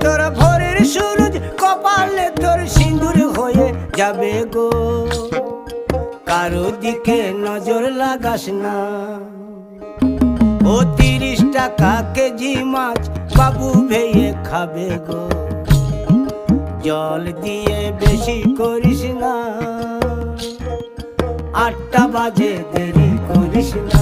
তোর ভোরের কপালে তোর সিঁদুর হয়ে যাবে গো। কারও দিকে নজর লাগাস না। ও তিরিশ টাকা কেজি মাছ বাবু ভেয়ে খাবে গো। জল দিয়ে বেশি করিস না। আটটা বাজে দেরি করিস না।